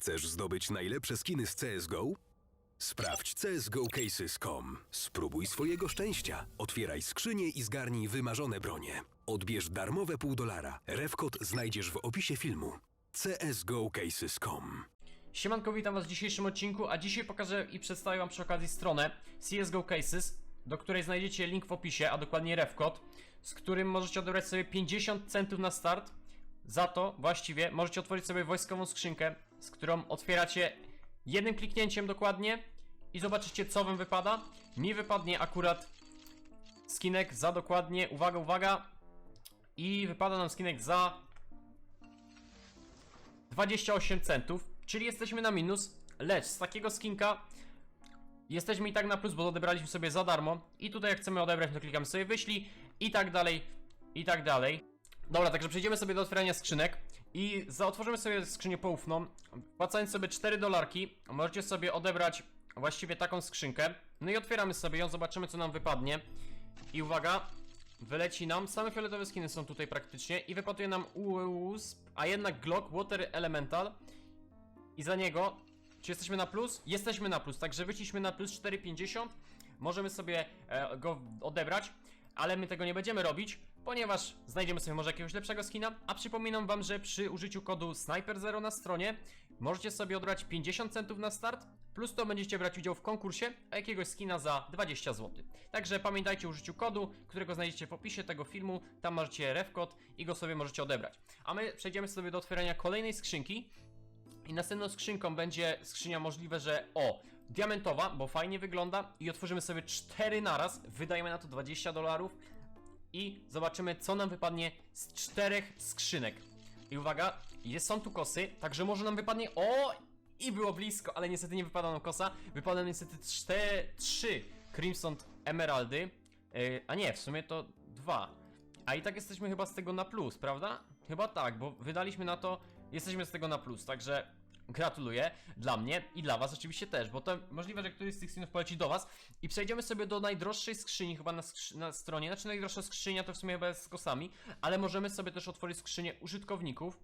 Chcesz zdobyć najlepsze skiny z CSGO? Sprawdź csgocases.com. Spróbuj swojego szczęścia. Otwieraj skrzynię i zgarnij wymarzone bronie. Odbierz darmowe pół dolara. Refkod znajdziesz w opisie filmu. csgocases.com Siemanko, witam was w dzisiejszym odcinku, a dzisiaj pokażę i przedstawię wam przy okazji stronę CSGO Cases, do której znajdziecie link w opisie, a dokładnie refkod, z którym możecie odebrać sobie 50 centów na start. Za to właściwie możecie otworzyć sobie wojskową skrzynkę, z którą otwieracie jednym kliknięciem dokładnie i zobaczycie co wam wypada. Mi wypadnie akurat skinek za dokładnie, uwaga, uwaga, i wypada nam skinek za 28 centów, czyli jesteśmy na minus, lecz z takiego skinka jesteśmy i tak na plus, bo odebraliśmy sobie za darmo i tutaj jak chcemy odebrać, to klikamy sobie wyślij i tak dalej, i tak dalej. Dobra, także przejdziemy sobie do otwierania skrzynek i zaotworzymy sobie skrzynię poufną, wpłacając sobie 4 dolarki, możecie sobie odebrać właściwie taką skrzynkę, no i otwieramy sobie ją, zobaczymy co nam wypadnie. I uwaga, Wyleci nam, same fioletowe skiny są tutaj praktycznie i wypatuje nam USP, a jednak Glock Water Elemental. I za niego, czy jesteśmy na plus? Jesteśmy na plus, także wyszliśmy na plus 4,50 Możemy sobie e, go odebrać, ale my tego nie będziemy robić, ponieważ znajdziemy sobie może jakiegoś lepszego skina, a przypominam wam, że przy użyciu kodu Sniper0 na stronie możecie sobie odebrać 50 centów na start, plus to będziecie brać udział w konkursie, a jakiegoś skina za 20 zł. Także pamiętajcie o użyciu kodu, którego znajdziecie w opisie tego filmu, tam macie refkod i go sobie możecie odebrać. A my przejdziemy sobie do otwierania kolejnej skrzynki, i następną skrzynką będzie skrzynia możliwe, że o, diamentowa, bo fajnie wygląda i otworzymy sobie cztery naraz, wydajemy na to 20 dolarów i zobaczymy co nam wypadnie z czterech skrzynek. I uwaga, jest, są tu kosy, także może nam wypadnie, o, i było blisko, ale niestety nie wypada nam kosa, wypada nam niestety cztery, trzy Crimson Emeraldy, yy, a nie, w sumie to dwa. A i tak jesteśmy chyba z tego na plus, prawda? Chyba tak, bo wydaliśmy na to, jesteśmy z tego na plus, także gratuluję dla mnie i dla was oczywiście też, bo to możliwe, że któryś z tych skinów poleci do was i przejdziemy sobie do najdroższej skrzyni chyba na, skrzy na stronie, znaczy najdroższa skrzynia to w sumie chyba jest z kosami, ale możemy sobie też otworzyć skrzynię użytkowników.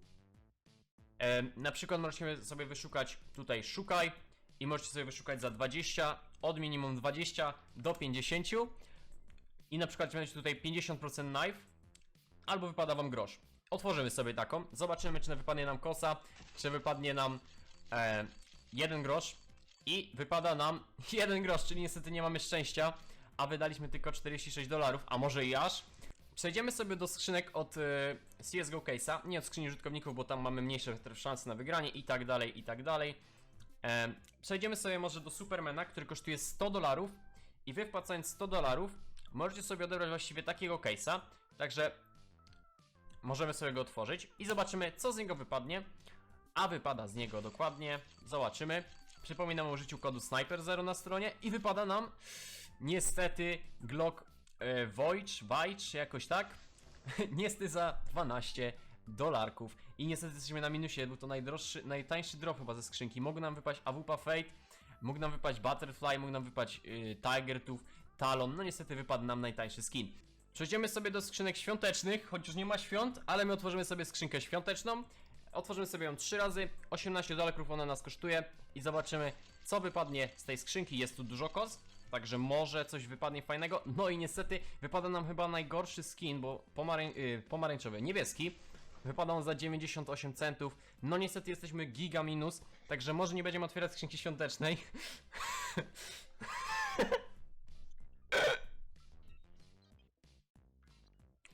E, na przykład możecie sobie wyszukać tutaj szukaj i możecie sobie wyszukać za 20, od minimum 20 do 50 i na przykład będzie tutaj 50% knife, albo wypada wam grosz. Otworzymy sobie taką, zobaczymy czy wypadnie nam kosa, czy wypadnie nam e, jeden grosz. I wypada nam jeden grosz, czyli niestety nie mamy szczęścia, a wydaliśmy tylko 46 dolarów, a może i aż. Przejdziemy sobie do skrzynek od e, CSGO Case'a, nie od skrzyni użytkowników, bo tam mamy mniejsze szanse na wygranie i tak dalej, i tak dalej. E, przejdziemy sobie może do Supermana, który kosztuje 100 dolarów. I wy wpłacając 100 dolarów możecie sobie odebrać właściwie takiego case'a, także możemy sobie go otworzyć i zobaczymy co z niego wypadnie, a wypada z niego dokładnie, zobaczymy. Przypominam o użyciu kodu Sniper0 na stronie i wypada nam niestety Glock e, Wojcz, Wajcz, jakoś tak, niestety za 12 dolarków. I niestety jesteśmy na minusie, był to najdroższy, najtańszy drop chyba ze skrzynki, mógł nam wypaść AWP Fate, mógł nam wypaść Butterfly, mógł nam wypaść yy, Tiger Tooth, Talon, no niestety wypadł nam najtańszy skin. Przejdziemy sobie do skrzynek świątecznych, choć już nie ma świąt, ale my otworzymy sobie skrzynkę świąteczną. Otworzymy sobie ją 3 razy, 18 dolarów ona nas kosztuje i zobaczymy co wypadnie z tej skrzynki. Jest tu dużo kos, także może coś wypadnie fajnego. No i niestety wypada nam chyba najgorszy skin, bo pomarań yy, pomarańczowy, niebieski. Wypada on za 98 centów. No niestety jesteśmy giga minus, także może nie będziemy otwierać skrzynki świątecznej.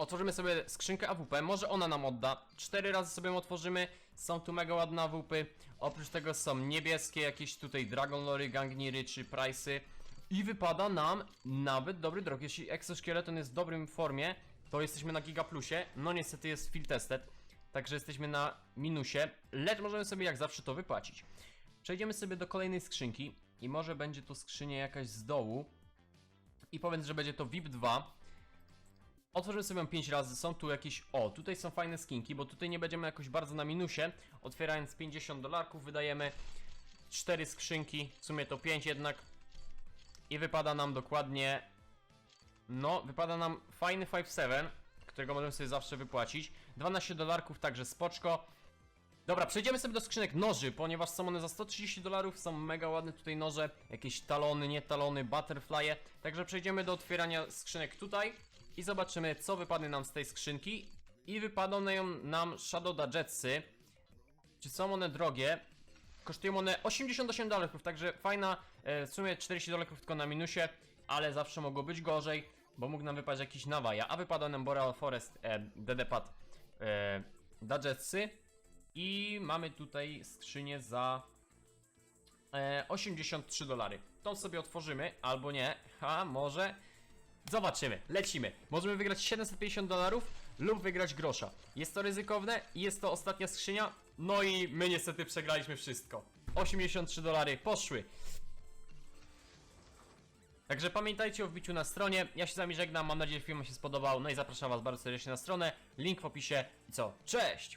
Otworzymy sobie skrzynkę AWP, może ona nam odda. Cztery razy sobie ją otworzymy, są tu mega ładne AWP. Oprócz tego są niebieskie, jakieś tutaj Dragon Lory, Gangniry czy Price'y. I wypada nam nawet dobry drog. Jeśli exoskeleton jest w dobrym formie, to jesteśmy na Giga Plusie. No niestety jest field tested, także jesteśmy na minusie, lecz możemy sobie jak zawsze to wypłacić. Przejdziemy sobie do kolejnej skrzynki i może będzie to skrzynia jakaś z dołu. I powiem, że będzie to VIP 2. Otworzymy sobie ją 5 razy, są tu jakieś... O, tutaj są fajne skinki, bo tutaj nie będziemy jakoś bardzo na minusie. Otwierając 50 dolarków wydajemy 4 skrzynki, w sumie to 5 jednak. I wypada nam dokładnie... No, wypada nam fajny 5-7, którego możemy sobie zawsze wypłacić. 12 dolarków, także spoczko. Dobra, przejdziemy sobie do skrzynek noży, ponieważ są one za 130 dolarów, są mega ładne tutaj noże, jakieś talony, nie talony, butterflye. Także przejdziemy do otwierania skrzynek tutaj i zobaczymy, co wypadnie nam z tej skrzynki. I wypadną nam Shadow Gadgetsy. Czy są one drogie? Kosztują one 88 dolarów, także fajna, e, w sumie 40 dolarów tylko na minusie, ale zawsze mogło być gorzej, bo mógł nam wypaść jakiś nawaja, a wypadał nam Boreal Forest, e, DD-Pad, e, Gadgetsy i mamy tutaj skrzynię za e, 83 dolary. Tą sobie otworzymy, albo nie, ha, może. Zobaczymy, lecimy. Możemy wygrać 750 dolarów lub wygrać grosza. Jest to ryzykowne i jest to ostatnia skrzynia. No i my niestety przegraliśmy wszystko. 83 dolary poszły. Także pamiętajcie o wbiciu na stronie. Ja się z wami żegnam, mam nadzieję, że film się spodobał. No i zapraszam was bardzo serdecznie na stronę. Link w opisie. I co? Cześć!